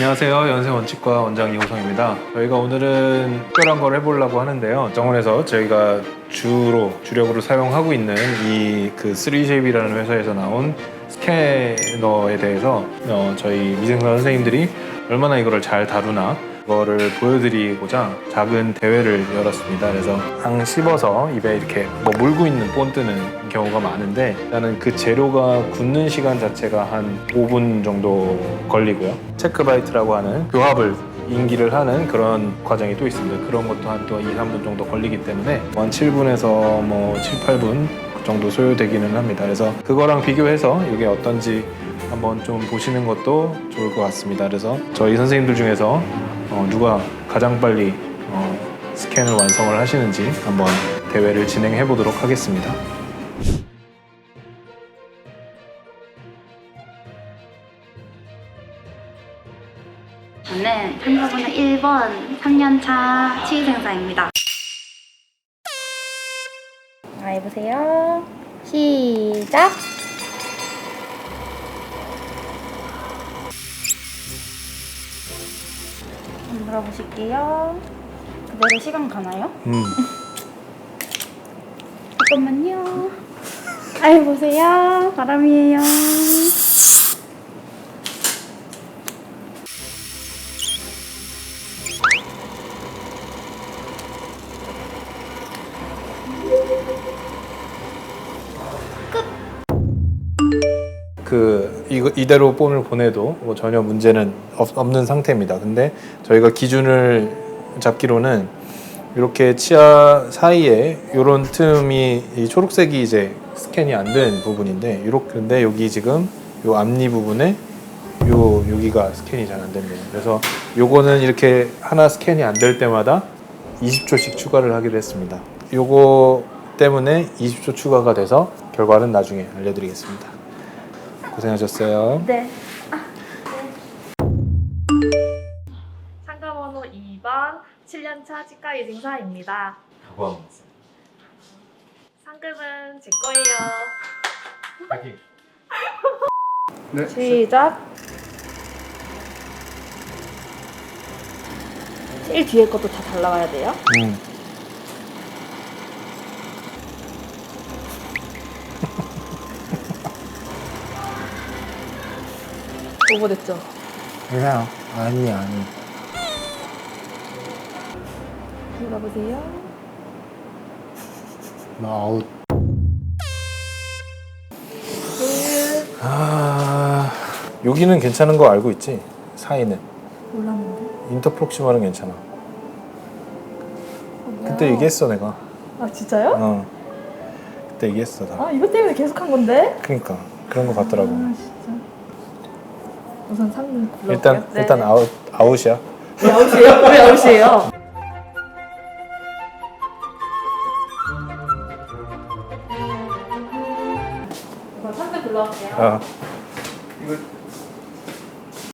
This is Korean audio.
안녕하세요. 연세원칙과 원장 이호성입니다. 저희가 오늘은 특별한 걸 해보려고 하는데요. 정원에서 저희가 주로 주력으로 사용하고 있는 이 그 3쉐입이라는 회사에서 나온 스캐너에 대해서 어, 저희 미생사 선생님들이 얼마나 이거를 잘 다루나 그거를 보여드리고자 작은 대회를 열었습니다. 그래서 항 씹어서 입에 이렇게 뭐 물고 있는 본뜨는 경우가 많은데 일단은 그 재료가 굳는 시간 자체가 한 5분 정도 걸리고요. 체크바이트라고 하는 교합을 인기를 하는 그런 과정이 또 있습니다. 그런 것도 한 또 2, 3분 정도 걸리기 때문에 한 7분에서 뭐 7, 8분 정도 소요되기는 합니다. 그래서 그거랑 비교해서 이게 어떤지 한번 좀 보시는 것도 좋을 것 같습니다. 그래서 저희 선생님들 중에서 어, 누가 가장 빨리 어, 스캔을 완성을 하시는지 한번 대회를 진행해 보도록 하겠습니다. 저는 참가번호 1번 3년차 치위생사입니다. 자, 해보세요. 시작! 한번 물어보실게요. 그대로 시간 가나요? 음. 잠깐만요. 아이 보세요. 바람이에요. 그 이거 이대로 본을 보내도 뭐 전혀 문제는 없, 없는 상태입니다. 근데 저희가 기준을 잡기로는 이렇게 치아 사이에 이런 틈이 이 초록색이 이제 스캔이 안 된 부분인데 이렇게 근데 여기 지금 요 앞니 부분에 요 여기가 스캔이 잘 안 됩니다. 그래서 요거는 이렇게 하나 스캔이 안 될 때마다 20초씩 추가를 하기로 했습니다. 요거 때문에 20초 추가가 돼서 결과는 나중에 알려드리겠습니다. 고생하셨어요. 네. 상가번호 2번 7년차 치과 의증사입니다. 상금은 제 거예요. 시작. 제일 뒤에 것도 다 잘 나와야 돼요. 음. 오버됐죠? 그냥 아니 아니. 물어보세요. 나 아웃. 아 여기는 괜찮은 거 알고 있지? 사이는 몰랐는데. 인터프록시마는 괜찮아. 그때 얘기했어 내가. 아 진짜요? 어. 그때 얘기했어 나. 아 이것 때문에 계속 한 건데? 그러니까 그런 거 같더라고. 아 진짜. 우선 상금 불러볼게요. 일단 네. 일단 아웃 아웃이야. 왜 아웃이에요? 왜 아웃이에요? 우선 상금 불러볼게요. 어. 이거